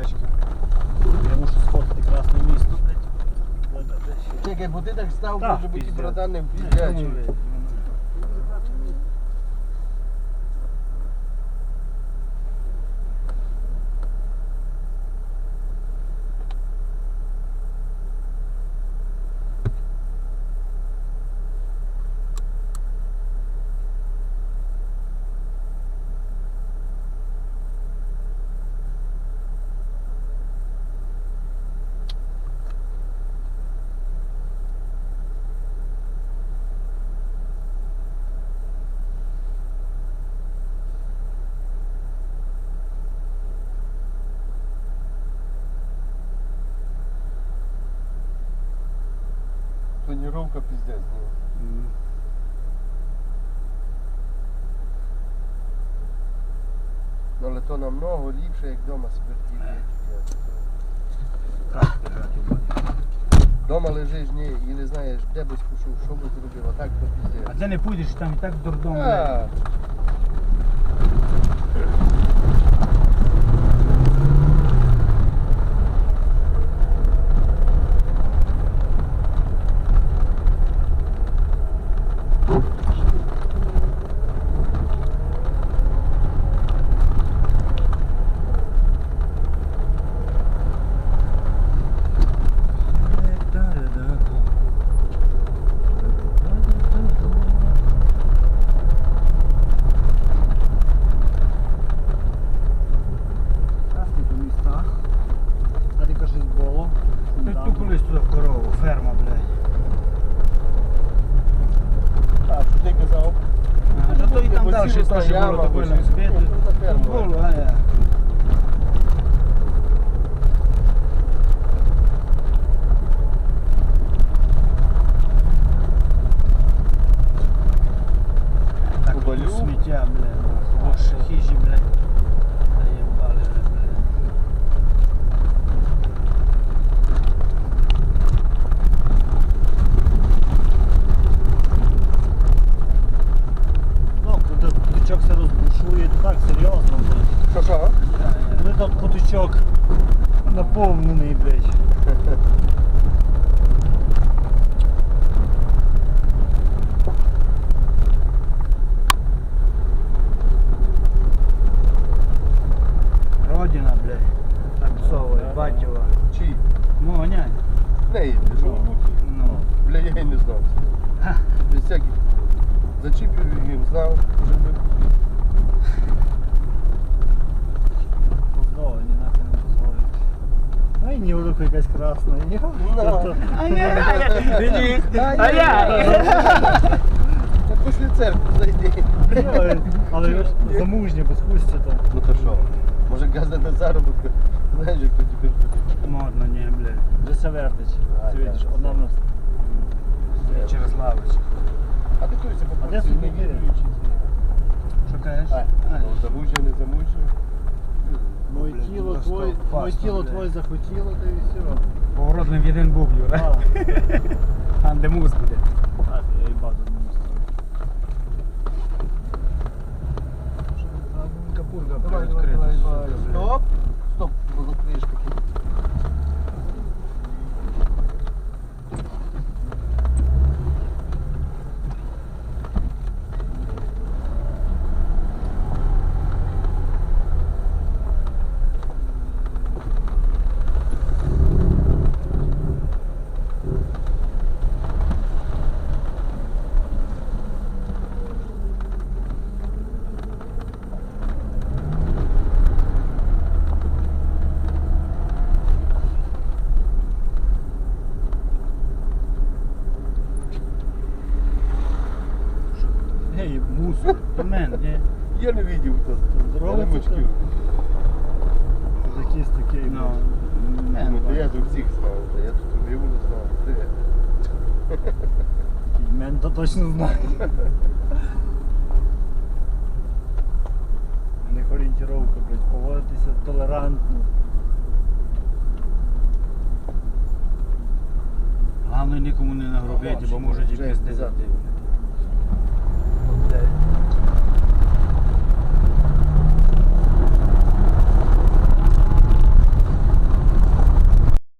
овечки. Я мушу сходити красне місто, блядь. Вода десь. Чекай, бо ти так став, може бути братаним піздячим. Ну, блядь, Тоніровка піздець. ну. Але то намного ліпше, як вдома грати. Дома лежиш, ні, і не знаєш, де би скушав, що би зробив, а так то А піздець. де не підеш, там і так дурдом. А, Красний по містах. А ти кажеш було. Ти ту колись туди корову, ферма, блядь. а, що ти казав? А, та то і там Ось далі ці теж яма, було довольно ось ці. збити. Ну, то ферма. Було, а я. Так, Кубалю. тут сміття, бля, лучше хижі, блядь. Заєбали, блядь. Ну, коли потічок все розбушує, то так серйозно, блядь. Що що? Коли тут потічок наповнений, блядь. Родина, блядь. Отцова, батьова. Чий? Моня. Не їде, що? Ну. Бля, я й не знав. Без всяких зачіпів їм знав, вже би. Поздоровлені, нахуй не дозволить. Ну і Нюрка якась красна. Ні, Ну. А я. А я. Та після церкви зайди. Але ж замужня, без хустя там. Ну то що? Може газда на заробітку? Знаєш, як то тепер буде? Модно, ні, блядь. Вже все вертить. Ти видиш, одна в нас через лавочку. А ти хтось А де собі віруючи. Що кажеш? А, замужня, не замужня. Моє Блядь, тіло твоє, тіло блядь. твоє захотіло, та і все. Поворот в один був, Юра. Там, де мус буде. Мен, ні. Я не видів не це мочків. Якийсь такий, Ну, мен, Ну, я тут всіх знав, я тут його не знав. Ти? мен то точно знаю. У них орієнтировка, блядь, поводитися толерантно. Головне нікому не нагробити, бо можуть і